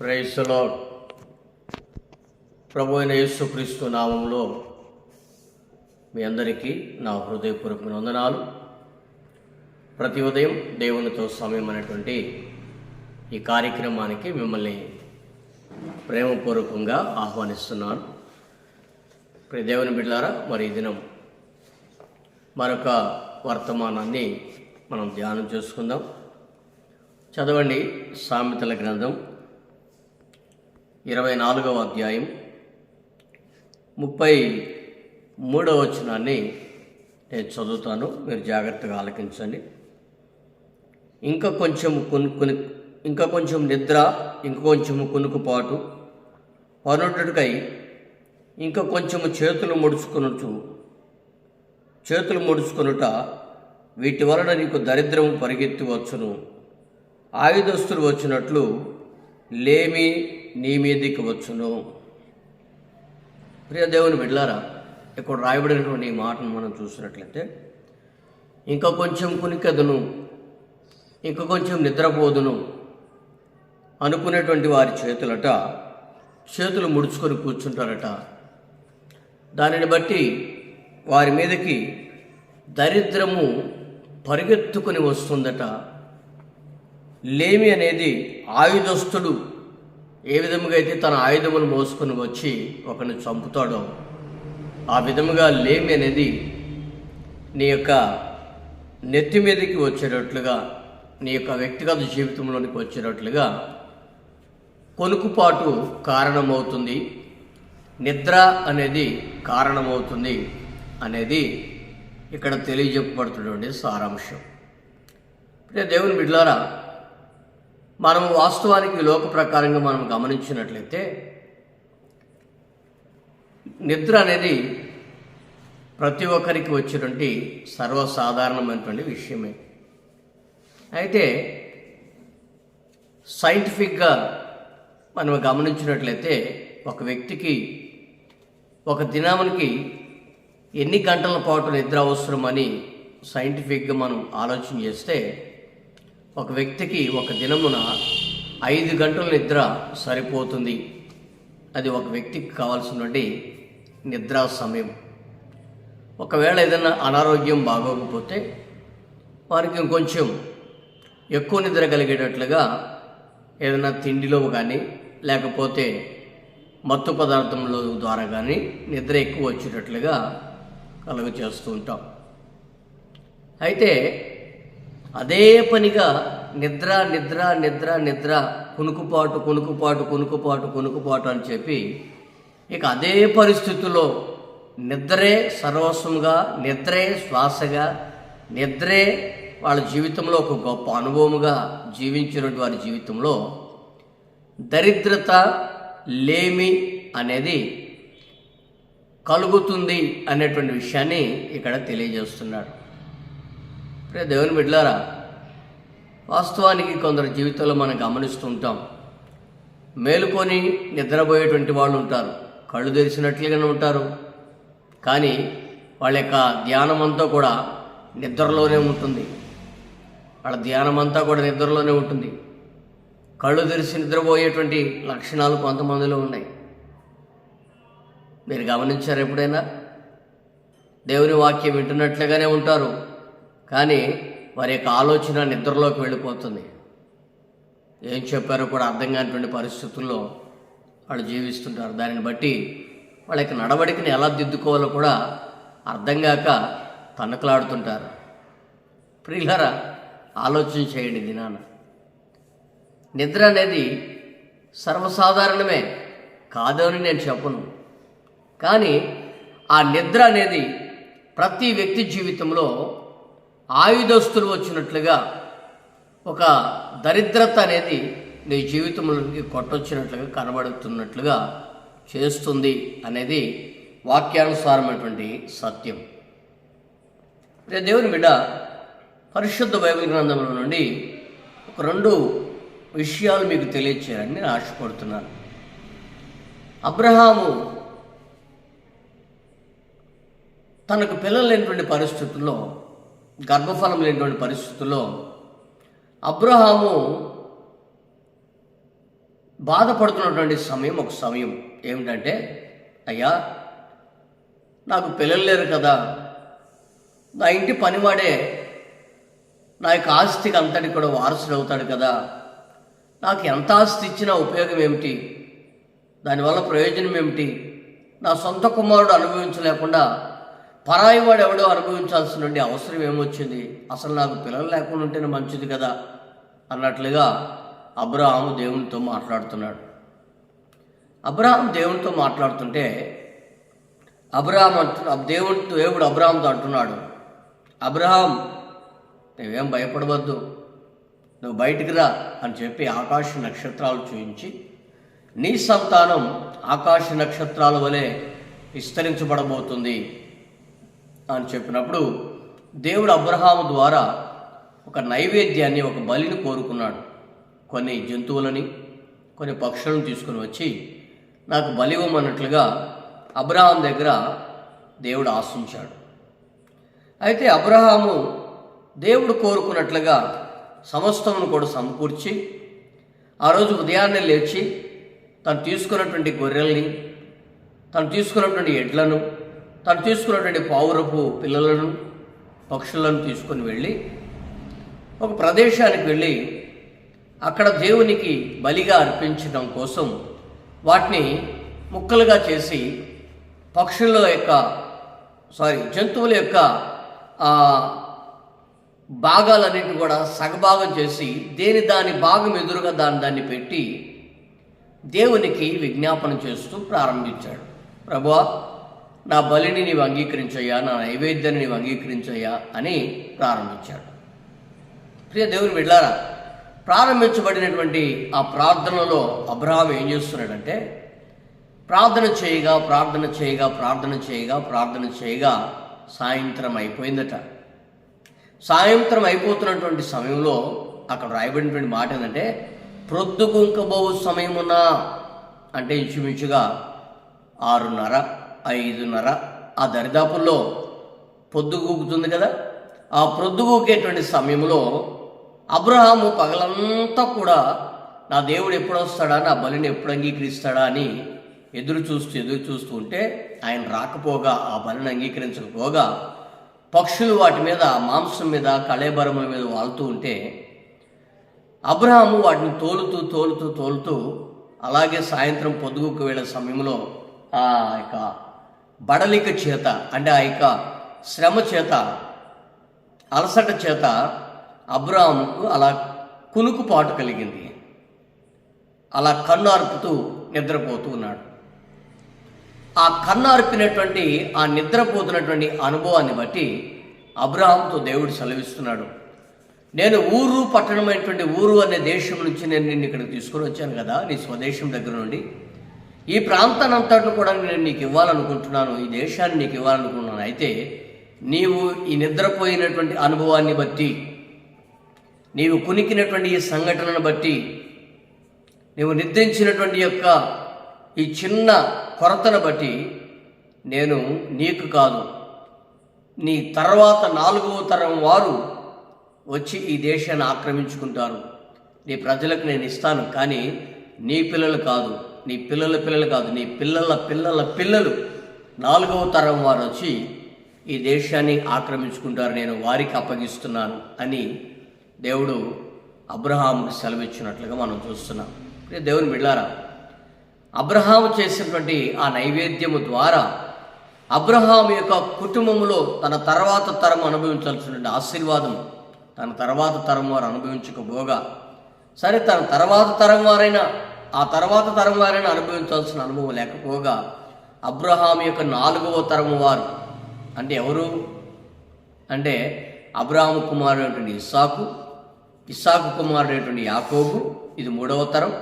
ప్రైస్లో ప్రభు అయిన యేసుక్రీస్తు నామంలో మీ అందరికీ నా హృదయపూర్వక వందనాలు. ప్రతి ఉదయం దేవునితో సమయం అనేటువంటి ఈ కార్యక్రమానికి మిమ్మల్ని ప్రేమపూర్వకంగా ఆహ్వానిస్తున్నాను. ప్రియ దేవుని బిడ్డారా మరి ఈ దినం మరొక వర్తమానాన్ని మనం ధ్యానం చేసుకుందాం. చదవండి సామెతల గ్రంథం ఇరవై నాలుగవ అధ్యాయం ముప్పై మూడవ వచనాన్ని నేను చదువుతాను. మీరు జాగ్రత్తగా ఆలకించండి. ఇంకా కొంచెం కొనుక్కుని ఇంకా కొంచెం నిద్ర ఇంకా కొంచెం కొనుక్కుపాటు. పనుడుకై ఇంకా కొంచెము చేతులు ముడుచుకునుచు చేతులు ముడుచుకొనుట వీటి వలన నీకు దరిద్రము పరిగెత్తి వచ్చును. ఆయుధస్తులు వచ్చినట్లు లేమి నీ మీదికి వచ్చును. ప్రియ దేవుని బిడ్లారా ఇక్కడ రాయబడినటువంటి ఈ మాటను మనం చూసినట్లయితే ఇంకా కొంచెం కునికెదను ఇంకా కొంచెం నిద్రపోదును అనుకునేటువంటి వారి చేతులట చేతులు ముడుచుకొని కూర్చుంటారట. దానిని బట్టి వారి మీదకి దరిద్రము పరిగెత్తుకొని వస్తుందట. లేమి అనేది ఆయుధస్తుడు ఏ విధముగా అయితే తన ఆయుధమును మోసుకొని వచ్చి ఒకరిని చంపుతాడో ఆ విధముగా లేమి అనేది నీ యొక్క నెత్తి మీదకి వచ్చేటట్లుగా నీ యొక్క వ్యక్తిగత జీవితంలోనికి వచ్చేటట్లుగా కొనుకుపాటు కారణమవుతుంది. నిద్ర అనేది కారణమవుతుంది అనేది ఇక్కడ తెలియజెప్పబడుతున్నటువంటి సారాంశం. అంటే దేవుని బిడ్లారా మనం వాస్తవానికి లోక ప్రకారంగా మనం గమనించినట్లయితే నిద్ర అనేది ప్రతి ఒక్కరికి వచ్చినటువంటి సర్వసాధారణమైనటువంటి విషయమే. అయితే సైంటిఫిక్గా మనం గమనించినట్లయితే ఒక వ్యక్తికి ఒక దినానికి ఎన్ని గంటల పాటు నిద్ర అవసరమని సైంటిఫిక్గా మనం ఆలోచన చేస్తే ఒక వ్యక్తికి ఒక దినమున ఐదు గంటల నిద్ర సరిపోతుంది. అది ఒక వ్యక్తికి కావాల్సినటువంటి నిద్రా సమయం. ఒకవేళ ఏదైనా అనారోగ్యం బాగోకపోతే వారికి ఇంకొంచెం ఎక్కువ నిద్ర కలిగేటట్లుగా ఏదైనా తిండిలో కానీ లేకపోతే మత్తు పదార్థంలో ద్వారా కానీ నిద్ర ఎక్కువ వచ్చేటట్లుగా కలుగ చేస్తూ ఉంటాం. అయితే అదే పనిగా నిద్ర నిద్ర నిద్ర నిద్ర కునుకుపాటు కునుకుపాటు కునుకుపాటు కునుకుపాటు అని చెప్పి ఇక అదే పరిస్థితుల్లో నిద్రే సర్వస్వంగా నిద్రే శ్వాసగా నిద్రే వాళ్ళ జీవితంలో ఒక గొప్ప అనుభవముగా జీవించినటువంటి వారి జీవితంలో దరిద్రత లేమి అనేది కలుగుతుంది అనేటువంటి విషయాన్ని ఇక్కడ తెలియజేస్తున్నాడు. ప్రే దేవుని బిడ్లారా వాస్తవానికి కొందరు జీవితంలో మనం గమనిస్తుంటాం. మేలుకొని నిద్రపోయేటువంటి వాళ్ళు ఉంటారు. కళ్ళు తెరిచినట్లుగానే ఉంటారు. కానీ వాళ్ళ యొక్క ధ్యానం అంతా కూడా నిద్రలోనే ఉంటుంది. వాళ్ళ ధ్యానం అంతా కూడా నిద్రలోనే ఉంటుంది. కళ్ళు తెరిచి నిద్రపోయేటువంటి లక్షణాలు కొంతమందిలో ఉన్నాయి. మీరు గమనించారు ఎప్పుడైనా? దేవుని వాక్యం వింటున్నట్లుగానే ఉంటారు. కానీ వారి యొక్క ఆలోచన నిద్రలోకి వెళ్ళిపోతుంది. ఏం చెప్పారో కూడా అర్థం కానిటువంటి పరిస్థితుల్లో వాళ్ళు జీవిస్తుంటారు. దానిని బట్టి వాళ్ళ యొక్క నడవడికని ఎలా దిద్దుకోవాలో కూడా అర్థం కాక తన్నుకలాడుతుంటారు ప్రియులరా ఆలోచన చేయండి దినాన. నిద్ర అనేది సర్వసాధారణమే. కాదని అని నేను చెప్పను. కానీ ఆ నిద్ర అనేది ప్రతి వ్యక్తి జీవితంలో ఆయుధస్తులు వచ్చినట్లుగా ఒక దరిద్రత అనేది నీ జీవితంలోకి కొట్టొచ్చినట్లుగా కనబడుతున్నట్లుగా చేస్తుంది అనేది వాక్యానుసారమైనటువంటి సత్యం. రే దేవుని బిడ్డ పరిశుద్ధ బైబిల్ గ్రంథంలో నుండి ఒక రెండు విషయాలు మీకు తెలియచేయాలని నేను ఆశపడుతున్నాను. అబ్రహాము తనకు పిల్లలు లేనటువంటి పరిస్థితుల్లో గర్భఫలం లేనటువంటి పరిస్థితుల్లో అబ్రహాము బాధపడుతున్నటువంటి సమయం ఒక సమయం. ఏమిటంటే అయ్యా నాకు పిల్లలు లేరు కదా. నా ఇంటి పనివాడే నా యొక్క ఆస్తికి అంతటి కూడా వారసుడు అవుతాడు కదా. నాకు ఎంత ఆస్తి ఇచ్చినా ఉపయోగం ఏమిటి? దానివల్ల ప్రయోజనం ఏమిటి? నా సొంత కుమారుడు అనుభవించలేకుండా పరాయి వాడు ఎవడో అనుభవించాల్సిన అవసరం ఏమొచ్చింది? అసలు నాకు పిల్లలు లేకుండా ఉంటేనే మంచిది కదా? అన్నట్లుగా అబ్రహాము దేవునితో మాట్లాడుతున్నాడు. అబ్రహాం దేవునితో మాట్లాడుతుంటే అబ్రహాం అంటు దేవుడు దేవుడు అబ్రహాంతో అంటున్నాడు? అబ్రహాం నువ్వేం భయపడవద్దు. నువ్వు బయటికి రా అని చెప్పి ఆకాశ నక్షత్రాలు చూయించి నీ సంతానం ఆకాశ నక్షత్రాల వలె విస్తరించబడబోతుంది. అని చెప్పినప్పుడు దేవుడు అబ్రహాము ద్వారా ఒక నైవేద్యాన్ని ఒక బలిని కోరుకున్నాడు. కొన్ని జంతువులని కొన్ని పక్షులను తీసుకుని వచ్చి నాకు బలి ఇవ్వమన్నట్లుగా అబ్రహాం దగ్గర దేవుడు ఆశించాడు. అయితే అబ్రహాము దేవుడు కోరుకున్నట్లుగా సమస్తమును కూడా సమకూర్చి ఆ రోజు ఉదయాన్నే లేచి తను తీసుకున్నటువంటి గొర్రెల్ని తను తీసుకున్నటువంటి ఎడ్లను తను తీసుకున్నటువంటి పావురపు పిల్లలను పక్షులను తీసుకొని వెళ్ళి ఒక ప్రదేశానికి వెళ్ళి అక్కడ దేవునికి బలిగా అర్పించడం కోసం వాటిని ముక్కలుగా చేసి పక్షుల యొక్క సారీ జంతువుల యొక్క భాగాలన్నింటి కూడా సగభాగం చేసి దేని దాని భాగం ఎదురుగా దాని దాన్ని పెట్టి దేవునికి విజ్ఞాపన చేస్తూ ప్రారంభించాడు. ప్రభువా నా బలిని నీవు అంగీకరించయ్యా నా నైవేద్యాన్ని నీవు అంగీకరించయ్యా అని ప్రారంభించాడు. ప్రియ దేవుని వెళ్ళారా ప్రారంభించబడినటువంటి ఆ ప్రార్థనలో అబ్రహాం ఏం చేస్తున్నాడంటే ప్రార్థన చేయగా ప్రార్థన చేయగా ప్రార్థన చేయగా ప్రార్థన చేయగా సాయంత్రం అయిపోయిందట. సాయంత్రం అయిపోతున్నటువంటి సమయంలో అక్కడ రాయబడినటువంటి మాట ఏంటంటే ప్రొద్దుకుంకబోవు సమయమున అంటే ఇంచుమించుగా ఆరున్నర. ఐదున్నర. ఆ దరిదాపుల్లో పొద్దుగూకుతుంది కదా? ఆ ప్రొద్దుగూకేటువంటి సమయంలో అబ్రహాము పగలంతా కూడా నా దేవుడు ఎప్పుడు వస్తాడా నా బలిని ఎప్పుడు అంగీకరిస్తాడా అని ఎదురు చూస్తూ ఎదురు చూస్తూ ఉంటే ఆయన రాకపోగా ఆ బలిని అంగీకరించకపోగా పక్షులు వాటి మీద మాంసం మీద కళేబరముల మీద వాళ్తూ ఉంటే అబ్రహాము వాటిని తోలుతూ తోలుతూ తోలుతూ అలాగే సాయంత్రం పొద్దుగుకు వెళ్ళే సమయంలో ఆ యొక్క బడలిక చేత అంటే ఆ యొక్క శ్రమ చేత అలసట చేత అబ్రహాముకు అలా కునుకుపాటు కలిగింది. అలా కన్ను నిద్రపోతూ ఉన్నాడు. ఆ కన్నార్పినటువంటి ఆ నిద్రపోతున్నటువంటి అనుభవాన్ని బట్టి అబ్రహాంతో దేవుడు సెలవిస్తున్నాడు. నేను ఊరు పట్టణమైనటువంటి ఊరు అనే దేశం నుంచి నేను నిన్ను ఇక్కడికి తీసుకొని వచ్చాను కదా నీ స్వదేశం దగ్గర నుండి. ఈ ప్రాంతాన్ని కూడా నేను నీకు ఇవ్వాలనుకుంటున్నాను ఈ దేశాన్ని నీకు ఇవ్వాలనుకుంటున్నాను. అయితే నీవు ఈ నిద్రపోయినటువంటి అనుభవాన్ని బట్టి నీవు కునికినటువంటి ఈ సంఘటనను బట్టి నీవు నిద్రించినటువంటి యొక్క ఈ చిన్న కొరతను బట్టి నేను నీకు కాదు నీ తర్వాత నాలుగవ తరం వారు వచ్చి ఈ దేశాన్ని ఆక్రమించుకుంటారు. నీ ప్రజలకు నేను ఇస్తాను కానీ నీ పిల్లలు కాదు. నీ పిల్లల పిల్లలు కాదు నీ పిల్లల పిల్లల పిల్లలు. నాలుగవ తరం వారు వచ్చి ఈ దేశాన్ని ఆక్రమించుకుంటారు నేను వారికి అప్పగిస్తున్నాను అని దేవుడు అబ్రహాముకు సెలవిచ్చినట్లుగా మనం చూస్తున్నాం. దేవుని బిళ్ళారా అబ్రహాము చేసినటువంటి ఆ నైవేద్యము ద్వారా అబ్రహాం యొక్క కుటుంబంలో తన తర్వాత తరం అనుభవించాల్సినటువంటి ఆశీర్వాదం తన తర్వాత తరం వారు అనుభవించకపోగా సరే తన తర్వాత తరం వారైనా ఆ తర్వాత తరం వారైనా అనుభవించాల్సిన అనుభవం లేకపోగా అబ్రహాం యొక్క నాలుగవ తరం వారు అంటే ఎవరు? అంటే అబ్రహాం కుమారుడైనటువంటి ఇస్సాకు ఇస్సాకు కుమారుడైనటువంటి యాకోబు ఇది మూడవ తరం.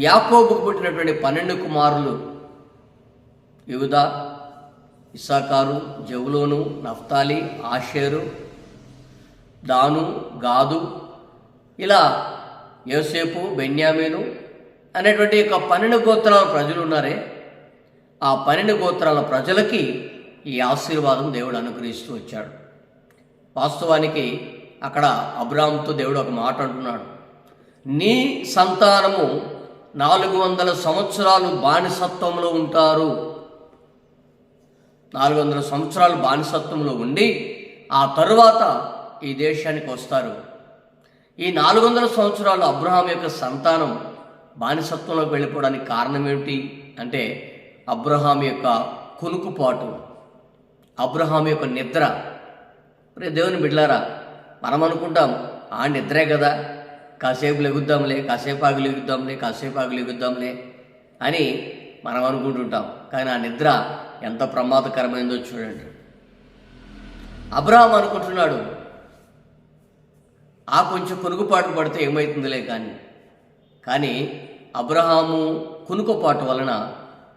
యాకోబు పుట్టినటువంటి పన్నెండు కుమారులు యువద ఇస్సాకారు జవులోను నఫ్తాలి ఆషేరు దాను గాదు ఇలా యోసేపు బెన్యామీను అనేటువంటి యొక్క పన్నెండు గోత్రాల ప్రజలు ఉన్నారే. ఆ పన్నెండు గోత్రాల ప్రజలకి ఈ ఆశీర్వాదం దేవుడు అనుగ్రహిస్తూ వచ్చాడు. వాస్తవానికి అక్కడ అబ్రామ్తో దేవుడు ఒక మాట అంటున్నాడు. నీ సంతానము నాలుగు వందల సంవత్సరాలు బానిసత్వంలో ఉంటారు. నాలుగు వందల సంవత్సరాలు బానిసత్వంలో ఉండి ఆ తరువాత ఈ దేశానికి వస్తారు. ఈ నాలుగు వందల సంవత్సరాలు అబ్రహాం యొక్క సంతానం బానిసత్వంలోకి వెళ్ళిపోవడానికి కారణం ఏమిటి అంటే అబ్రహాం యొక్క కునుకుపాటు అబ్రహాం యొక్క నిద్ర. రే దేవుని బిడ్లారా మనం అనుకుంటాం ఆ నిద్రే కదా. కాసేపు లెగుద్దాంలే కాసేపు ఆగి లెగుద్దాంలే కాసేపు ఆగి లెగుద్దాంలే అని మనం అనుకుంటుంటాం. కానీ ఆ నిద్ర ఎంత ప్రమాదకరమైందో చూడండి. అబ్రహాం అనుకుంటున్నాడు ఆ కొంచెం కొనుగుపాటు పడితే ఏమవుతుందిలే కానీ కానీ అబ్రహాము కునుకోపాటు వలన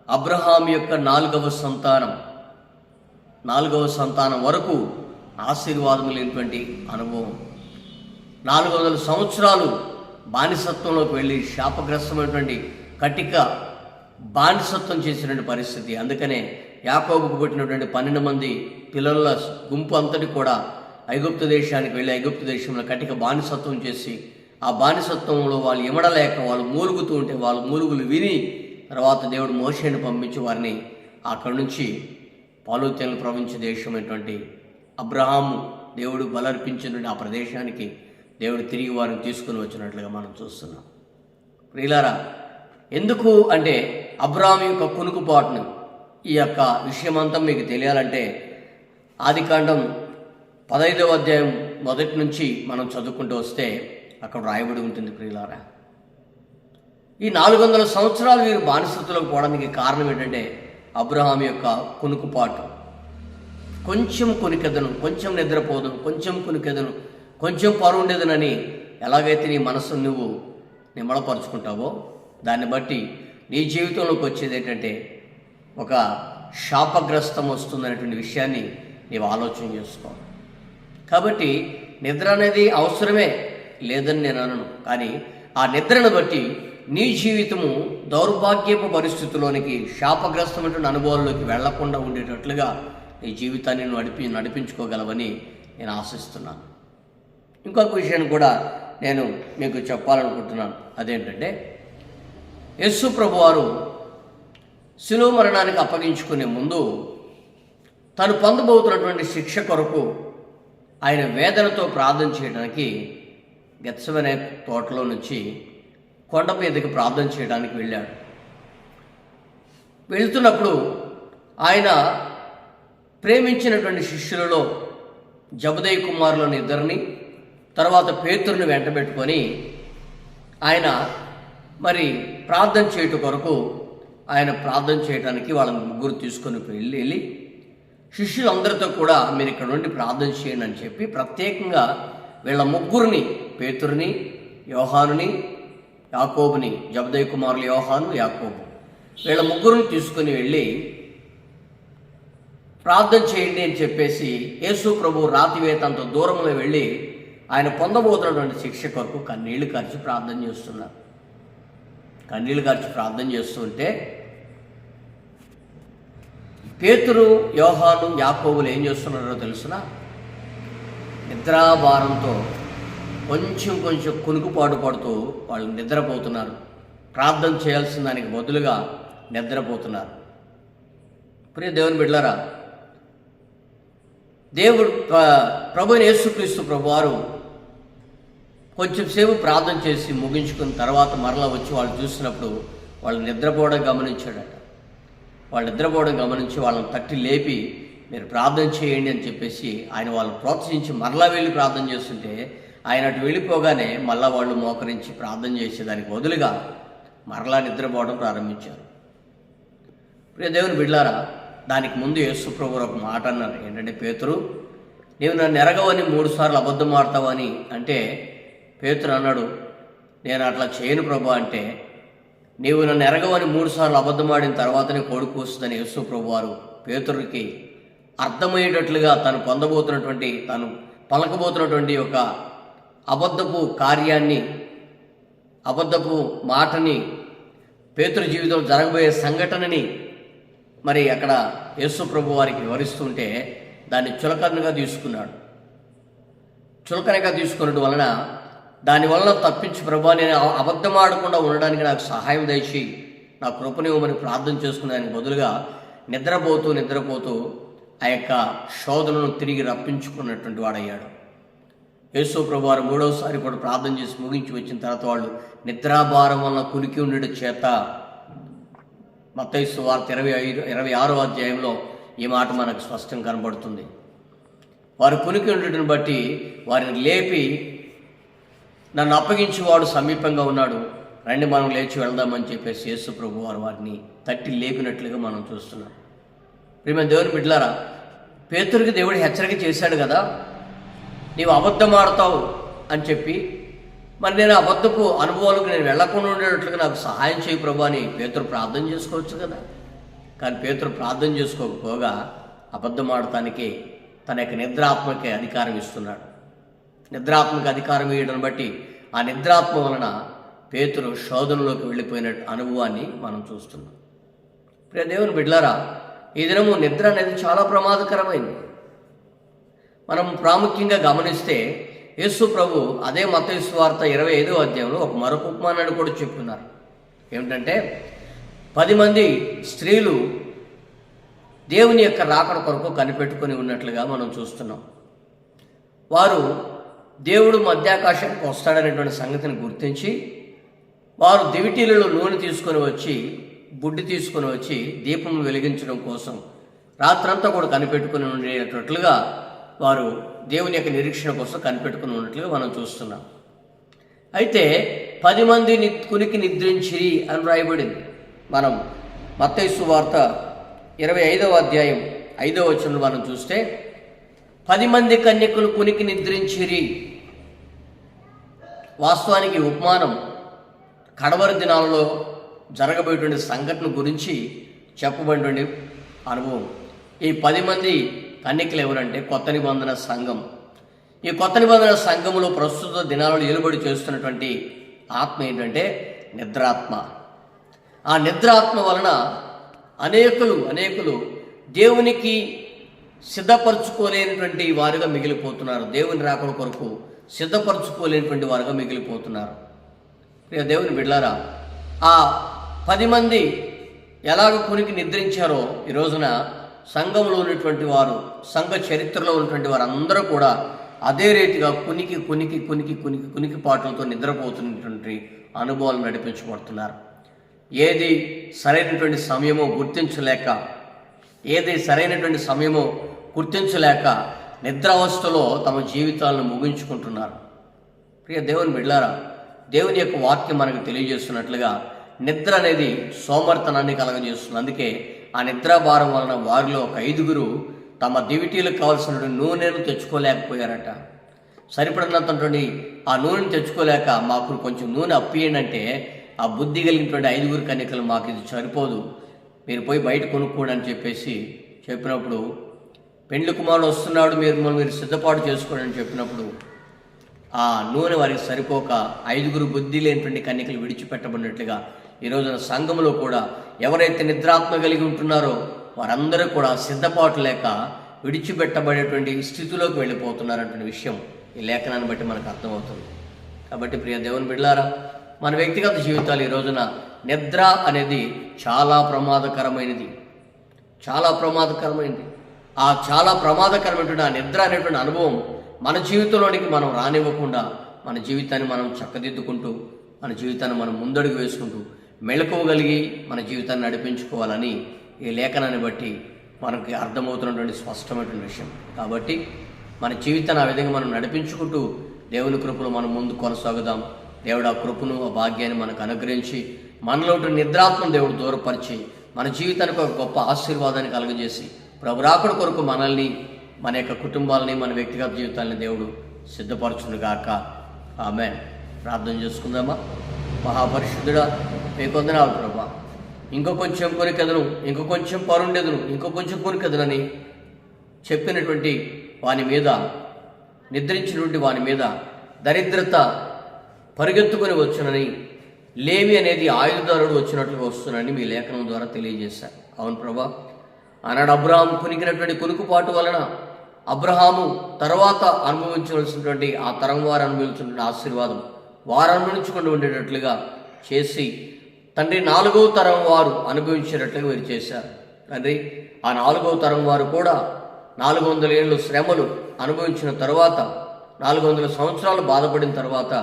అబ్రహాం యొక్క నాలుగవ సంతానం నాలుగవ సంతానం వరకు ఆశీర్వాదం లేనటువంటి అనుభవం. నాలుగు వందల సంవత్సరాలు బానిసత్వంలోకి వెళ్ళి శాపగ్రస్తమైనటువంటి కటిక బానిసత్వం చేసినటువంటి పరిస్థితి. అందుకనే యాకోబుకు పుట్టినటువంటి పన్నెండు మంది పిల్లల గుంపు అంతటి కూడా ఐగుప్తు దేశానికి వెళ్ళి ఐగుప్తు దేశంలో కటిక బానిసత్వం చేసి ఆ బానిసత్వంలో వాళ్ళు ఇమడలేక వాళ్ళు మూలుగుతూ ఉంటే వాళ్ళ మూలుగులు విని తర్వాత దేవుడు మోషేని పంపించి వారిని అక్కడి నుంచి పాలుతేలు ప్రపంచ దేశమైనటువంటి అబ్రహాము దేవుడు బలర్పించిన ఆ ప్రదేశానికి దేవుడు తిరిగి వారిని తీసుకుని వచ్చినట్లుగా మనం చూస్తున్నాం. ప్రియులారా ఎందుకు అంటే అబ్రహాం యొక్క కునుకుపాటును ఈ యొక్క విషయమంతా మీకు తెలియాలంటే ఆదికాండం పదైదవ అధ్యాయం మొదటి నుంచి మనం చదువుకుంటూ వస్తే అక్కడ రాయబడి ఉంటుంది ప్రియులారా. ఈ నాలుగు వందల సంవత్సరాలు వీరు బానిసత్తులకు పోవడానికి కారణం ఏంటంటే అబ్రహాం యొక్క కునుకుపాటు. కొంచెం కొనికెదను కొంచెం నిద్రపోదును కొంచెం కొనికెదను కొంచెం పరుండేదనని ఎలాగైతే నీ మనసు నువ్వు నిమ్మళపరుచుకుంటావో దాన్ని బట్టి నీ జీవితంలోకి వచ్చేది ఏంటంటే ఒక శాపగ్రస్తం వస్తుందనేటువంటి విషయాన్ని నీవు ఆలోచన చేసుకో. కాబట్టి నిద్ర అనేది అవసరమే. లేదని నేను అనను. కానీ ఆ నిద్రను బట్టి నీ జీవితము దౌర్భాగ్యపు పరిస్థితుల్లోనికి శాపగ్రస్తమైన అనుభవాల్లోకి వెళ్ళకుండా ఉండేటట్లుగా నీ జీవితాన్ని నడిపి నడిపించుకోగలవని నేను ఆశిస్తున్నాను. ఇంకొక విషయాన్ని కూడా నేను మీకు చెప్పాలనుకుంటున్నాను. అదేంటంటే యస్సు ప్రభువారు శిలువ మరణానికి అప్పగించుకునే ముందు తను పొందబోతున్నటువంటి శిక్ష కొరకు ఆయన వేదనతో ప్రార్థన చేయడానికి గెత్సవనే తోటలో నుంచి కొండ మీదకి ప్రార్థన చేయడానికి వెళ్ళాడు. వెళ్తున్నప్పుడు ఆయన ప్రేమించినటువంటి శిష్యులలో జబదయ్య కుమారులను ఇద్దరిని తర్వాత పేతురుని వెంటబెట్టుకొని ఆయన మరి ప్రార్థన చేయటం కొరకు ఆయన ప్రార్థన చేయడానికి వాళ్ళని ముగ్గురు తీసుకొని వెళ్ళి వెళ్ళి శిష్యులందరితో కూడా మీరు ఇక్కడ నుండి ప్రార్థన చేయండి అని చెప్పి ప్రత్యేకంగా వీళ్ళ ముగ్గురిని పేతురిని యోహానుని యాకోబుని జబదయ్ కుమారులు యోహాను యాకోబు. వీళ్ళ ముగ్గురిని తీసుకుని వెళ్ళి ప్రార్థన చేయండి అని చెప్పేసి యేసు ప్రభు రాతివేతంత దూరంలో వెళ్ళి ఆయన పొందబోతున్నటువంటి శిక్ష కొరకు కన్నీళ్ళు ఖర్చు ప్రార్థన చేస్తున్నారు. కన్నీళ్ళు ఖర్చు ప్రార్థన చేస్తుంటే పేతురు యోహాను యాకోబులు ఏం చేస్తున్నారో తెలుసునా? నిద్రాభారంతో కొంచెం కొంచెం కునుకుపాటు పడుతూ వాళ్ళు నిద్రపోతున్నారు. ప్రార్థన చేయాల్సిన దానికి బదులుగా నిద్రపోతున్నారు. ప్రియ దేవుని బిడ్డలారా దేవుడు ప్ర- ప్రభుని యేసుక్రీస్తు ప్రభువారు వారు కొంచెంసేపు ప్రార్థన చేసి ముగించుకున్న తర్వాత మరలా వచ్చి వాళ్ళు చూసినప్పుడు వాళ్ళు నిద్రపోవడం గమనించాడట. వాళ్ళు నిద్రపోవడం గమనించి వాళ్ళని తట్టి లేపి మీరు ప్రార్థన చేయండి అని చెప్పేసి ఆయన వాళ్ళు ప్రోత్సహించి మరలా వెళ్ళి ప్రార్థన చేస్తుంటే ఆయన అటు వెళ్ళిపోగానే మళ్ళా వాళ్ళు మోకరించి ప్రార్థన చేసేదానికి బదులుగా మరలా నిద్రపోవడం ప్రారంభించారు. ప్రియ దేవుని బిడ్లారా దానికి ముందు యేసుప్రభు ఒక మాట అన్నారు. ఏంటంటే పేతురు నీవు నన్ను ఎరగవని మూడుసార్లు అబద్ధం ఆడతావని అంటే పేతురు అన్నాడు. నేను అట్లా చేయను ప్రభు అంటే నీవు నన్ను ఎరగవని మూడుసార్లు అబద్ధం ఆడిన తర్వాతనే కొడుకు వస్తుందని యేసుప్రభు వారు పేతురికి అర్థమయ్యేటట్లుగా తను పొందబోతున్నటువంటి తను పలకబోతున్నటువంటి ఒక అబద్ధపు కార్యాన్ని అబద్ధపు మాటని పేతురు జీవితంలో జరగబోయే సంఘటనని మరి అక్కడ యేసు ప్రభు వారికి వివరిస్తుంటే దాన్ని చులకనగా తీసుకున్నాడు. చులకనగా తీసుకున్నట్టు వలన దానివల్ల తప్పించి ప్రభు నేను అబద్ధం ఆడకుండా ఉండడానికి నాకు సహాయం దయచి నా కృపనివ్వమని ప్రార్థన చేసుకునేదానికి బదులుగా నిద్రపోతూ నిద్రపోతూ ఆ యొక్క శోధనను తిరిగి రప్పించుకున్నటువంటి వాడయ్యాడు. యేసు ప్రభు వారు మూడవసారి కూడా ప్రార్థన చేసి ముగించి వచ్చిన తర్వాత వాళ్ళు నిద్రాభారం వల్ల కులికి ఉండడం చేత మత్తైసు వార్త ఇరవై ఐదు ఇరవై ఆరో అధ్యాయంలో ఈ మాట మనకు స్పష్టం కనబడుతుంది. వారు కునికి ఉండటం బట్టి వారిని లేపి నన్ను అప్పగించేవాడు సమీపంగా ఉన్నాడు. రండి మనం లేచి వెళ్దామని చెప్పేసి యేసు ప్రభు వారు వారిని తట్టి లేపినట్లుగా మనం చూస్తున్నాం. ప్రియమైన దేవుని బిడ్డలారా పేతురికి దేవుడు హెచ్చరిక చేశాడు కదా నీవు అబద్ధం ఆడతావు అని చెప్పి మరి నేను అబద్ధపు అనుభవాలకు నేను వెళ్ళకుండా ఉండేటట్లుగా నాకు సహాయం చేయి ప్రభు అని పేతురు ప్రార్థన చేసుకోవచ్చు కదా. కానీ పేతురు ప్రార్థన చేసుకోకపోగా అబద్ధం ఆడటానికి తన యొక్క నిద్రాత్మకి అధికారం ఇస్తున్నాడు. నిద్రాత్మక అధికారం ఇవ్వడం బట్టి ఆ నిద్రాత్మ వలన పేతురు శోధనలోకి వెళ్ళిపోయిన అనుభవాన్ని మనం చూస్తున్నాం. ప్రియ దేవుని బిడ్లారా ఈ దినము నిద్ర అనేది చాలా ప్రమాదకరమైంది. మనం ప్రాముఖ్యంగా గమనిస్తే యేసు ప్రభు అదే మతేసు వార్త ఇరవై ఐదో అధ్యాయంలో ఒక మరొక ఉపమానాన్ని కూడా చెప్తున్నారు. ఏమిటంటే పది మంది స్త్రీలు దేవుని యొక్క రాకడ కొరకు కనిపెట్టుకొని ఉన్నట్లుగా మనం చూస్తున్నాం. వారు దేవుడు మధ్యాకాశానికి వస్తాడనేటువంటి సంగతిని గుర్తించి వారు దివిటీలలో నూనె తీసుకొని వచ్చి బుడ్డి తీసుకొని వచ్చి దీపం వెలిగించడం కోసం రాత్రంతా కూడా కనిపెట్టుకుని ఉండేటట్లుగా వారు దేవుని యొక్క నిరీక్షణ కోసం కనిపెట్టుకుని ఉన్నట్లుగా మనం చూస్తున్నాం. అయితే పది మంది ని కునికి నిద్రించిరి అని రాయబడింది. మనం మత్తైసు వార్త ఇరవై ఐదవ అధ్యాయం ఐదవ వచనం మనం చూస్తే పది మంది కన్యకులు కునికి నిద్రించిరి. వాస్తవానికి ఉపమానం కడవరి దినాలలో జరగబోయేటువంటి సంఘటన గురించి చెప్పబడినటువంటి అనుభవం. ఈ పది మంది కన్యకలు ఎవరంటే కొత్త నిబంధన సంఘం. ఈ కొత్త నిబంధన సంఘములో ప్రస్తుత దినాలలో ఏలుబడి చేస్తున్నటువంటి ఆత్మ ఏంటంటే నిద్రాత్మ. ఆ నిద్రాత్మ వలన అనేకులు అనేకులు దేవునికి సిద్ధపరచుకోలేనటువంటి వారుగా మిగిలిపోతున్నారు. దేవుని రాకడ కొరకు సిద్ధపరచుకోలేనటువంటి వారుగా మిగిలిపోతున్నారు. దేవుని బిడ్లారా ఆ పది మంది ఎలాగ కొనికి నిద్రించారో ఈ రోజున సంఘంలో ఉన్నటువంటి వారు సంఘ చరిత్రలో ఉన్నటువంటి వారు అందరూ కూడా అదే రీతిగా కునికి కునికి కునికి కునికి కునికి పాటలతో నిద్రపోతున్నటువంటి అనుభవాలు నడిపించబడుతున్నారు. ఏది సరైనటువంటి సమయమో గుర్తించలేక ఏది సరైనటువంటి సమయమో గుర్తించలేక నిద్రావస్థలో తమ జీవితాలను ముగించుకుంటున్నారు. ప్రియ దేవుని బిడ్లారా దేవుని యొక్క వాక్యం మనకు తెలియజేస్తున్నట్లుగా నిద్ర అనేది సోమర్తనాన్ని కలగజేస్తుంది. అందుకే ఆ నిద్రాభారం వలన వారిలో ఒక ఐదుగురు తమ దివిటీలకు కావాల్సిన నూనెను తెచ్చుకోలేకపోయారట. సరిపడినంతటువంటి ఆ నూనెను తెచ్చుకోలేక మాకు కొంచెం నూనె అప్పియండి అంటే ఆ బుద్ధి కలిగినటువంటి ఐదుగురు కన్యకలు మాకు ఇది సరిపోదు. మీరు పోయి బయట కొనుక్కోండి అని చెప్పేసి చెప్పినప్పుడు పెండ్లి కుమారుడు వస్తున్నాడు మీరు మీరు సిద్ధపాటు చేసుకోండి అని చెప్పినప్పుడు ఆ నూనె వారికి సరిపోక ఐదుగురు బుద్ధి లేనిటువంటి కన్యకలు విడిచిపెట్టబడినట్లుగా ఈ రోజున సంఘంలో కూడా ఎవరైతే నిద్రాత్మ కలిగి ఉంటున్నారో వారందరూ కూడా సిద్ధపాటు లేక విడిచిపెట్టబడేటువంటి స్థితిలోకి వెళ్ళిపోతున్నారనే విషయం ఈ లేఖనాన్ని బట్టి మనకు అర్థమవుతుంది. కాబట్టి ప్రియ దేవుని బిడ్లారా మన వ్యక్తిగత జీవితాలు ఈ రోజున నిద్ర అనేది చాలా ప్రమాదకరమైనది. చాలా ప్రమాదకరమైనది. ఆ చాలా ప్రమాదకరమైనటువంటి ఆ నిద్ర అనేటువంటి అనుభవం మన జీవితంలోనికి మనం రానివ్వకుండా మన జీవితాన్ని మనం చక్కదిద్దుకుంటూ మన జీవితాన్ని మనం ముందడుగు వేసుకుంటూ మెళకువగలిగి మన జీవితాన్ని నడిపించుకోవాలని ఈ లేఖనాన్ని బట్టి మనకి అర్థమవుతున్నటువంటి స్పష్టమైనటువంటి విషయం. కాబట్టి మన జీవితాన్ని ఆ విధంగా మనం నడిపించుకుంటూ దేవుని కృపను మనం ముందు కొనసాగుదాం. దేవుడు ఆ కృపను ఆ భాగ్యాన్ని మనకు అనుగ్రహించి మనలో నిద్రాత్మను దేవుడు దూరపరిచి మన జీవితానికి ఒక గొప్ప ఆశీర్వాదాన్ని కలుగజేసి ప్రభురాకుడు కొరకు మనల్ని మన యొక్క కుటుంబాలని మన వ్యక్తిగత జీవితాలని దేవుడు సిద్ధపరచునుగాక. ఆమె ప్రార్థన చేసుకుందామా? మహాపరిశుద్ధుడా మీకు వందనాలు ప్రభా. ఇంకో కొంచెం కొనికెదను ఇంకో కొంచెం పరుండెదను ఇంకో కొంచెం కొనికెదనని చెప్పినటువంటి వాని మీద నిద్రించినటువంటి వాని మీద దరిద్రత పరిగెత్తుకొని వచ్చునని లేమి అనేది ఆయుధదారుడు వచ్చినట్లుగా వస్తున్నాడని మీ లేఖనం ద్వారా తెలియజేశారు. అవును ప్రభా. ఆనాడు అబ్రహాం కొనికినటువంటి కొనుకుపాటు వలన అబ్రహాము తర్వాత అనుభవించవలసినటువంటి ఆ తరం వారు అనుభవించినటువంటి ఆశీర్వాదం వారు అనుభవించుకుంటూ ఉండేటట్లుగా చేసి తండ్రి నాలుగవ తరం వారు అనుభవించినట్లుగా మీరు చేశారు. తండ్రి ఆ నాలుగవ తరం వారు కూడా నాలుగు వందల ఏళ్ళు శ్రమలు అనుభవించిన తర్వాత నాలుగు వందల సంవత్సరాలు బాధపడిన తర్వాత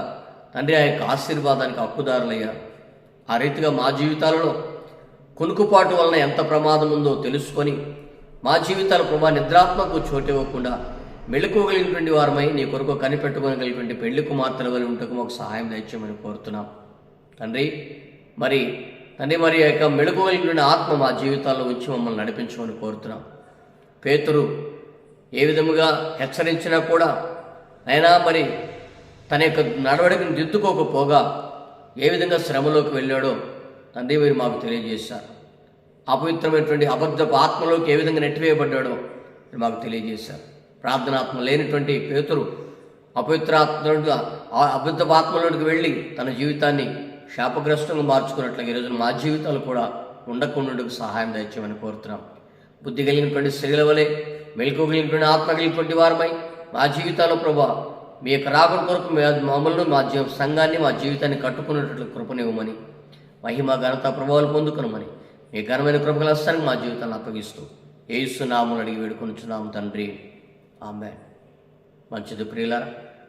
తండ్రి ఆ యొక్క ఆశీర్వాదానికి హక్కుదారులయ్యారు. ఆ రీతిగా మా జీవితాలలో కునుకుపాటు వలన ఎంత ప్రమాదం ఉందో తెలుసుకొని మా జీవితాల ప్రభా నిద్రాత్మకు చోటు ఇవ్వకుండా మెలుకోగలిగినటువంటి వారమై నీ కొరకు కనిపెట్టుకోగలిగినటువంటి పెళ్ళి కుమార్తెల వల్ల ఉంటకు మాకు సహాయం దయచేయమని కోరుతున్నాం. తండ్రి మరి తండ్రి మరి యొక్క యొక్క కలిగిన ఆత్మ మా జీవితాల్లో ఉంచి మమ్మల్ని నడిపించమని కోరుతున్నాం. పేతురు ఏ విధముగా హెచ్చరించినా కూడా అయినా మరి తన యొక్క నడవడికను దిద్దుకోకపోగా ఏ విధంగా శ్రమలోకి వెళ్ళాడో తండ్రి మీరు మాకు తెలియజేశారు. అపవిత్రమైనటువంటి అబద్ధపు ఆత్మలోకి ఏ విధంగా నెట్టివేయబడ్డాడో మీరు మాకు తెలియజేశారు. ప్రార్థనాత్మ లేనటువంటి పేతురు అపవిత్రాత్మ అబద్ధపు ఆత్మలోకి వెళ్ళి తన జీవితాన్ని శాపగ్రస్తులను మార్చుకున్నట్లుగా ఈరోజు మా జీవితాలు కూడా ఉండకుండా సహాయం దయచేయమని కోరుతున్నాం. బుద్ధి కలిగినటువంటి స్త్రీల వలె మెలుకోగలిగినటువంటి ఆత్మ కలిగినటువంటి వారమై మా జీవితాల్లో ప్రభా మీ యొక్క రాకుల కొరకు మీ- మమ్మల్ని మా జీవ సంఘాన్ని మా జీవితాన్ని కట్టుకునేటట్లు కృపనివ్వమని మహిమ ఘనత ప్రభావాలు పొందుకునమని మీ ఘనమైన కృపగల హస్తానికి మా జీవితాన్ని అప్పగిస్తూ ఏసునామని అడిగి వేడుకొనిచున్నాము తండ్రి. ఆమె మంచిది ప్రియులారా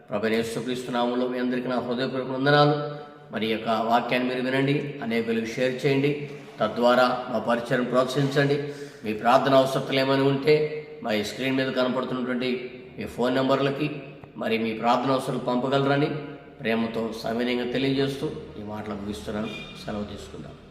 ప్రభనేశ్వరిస్తున్నాములో మీ అందరికీ నా హృదయపూర్వక వందనాలు. మరి యొక్క వాక్యాన్ని మీరు వినండి అనేకులకు షేర్ చేయండి తద్వారా మా పరిచయం ప్రోత్సహించండి. మీ ప్రార్థన అవసరతలు ఏమైనా ఉంటే మా స్క్రీన్ మీద కనపడుతున్నటువంటి మీ ఫోన్ నెంబర్లకి మరి మీ ప్రార్థన అవసరాలు పంపగలరని ప్రేమతో సవినయంగా తెలియజేస్తూ ఈ మాటలు ముగిస్తున్నాను సెలవు తీసుకుందాం.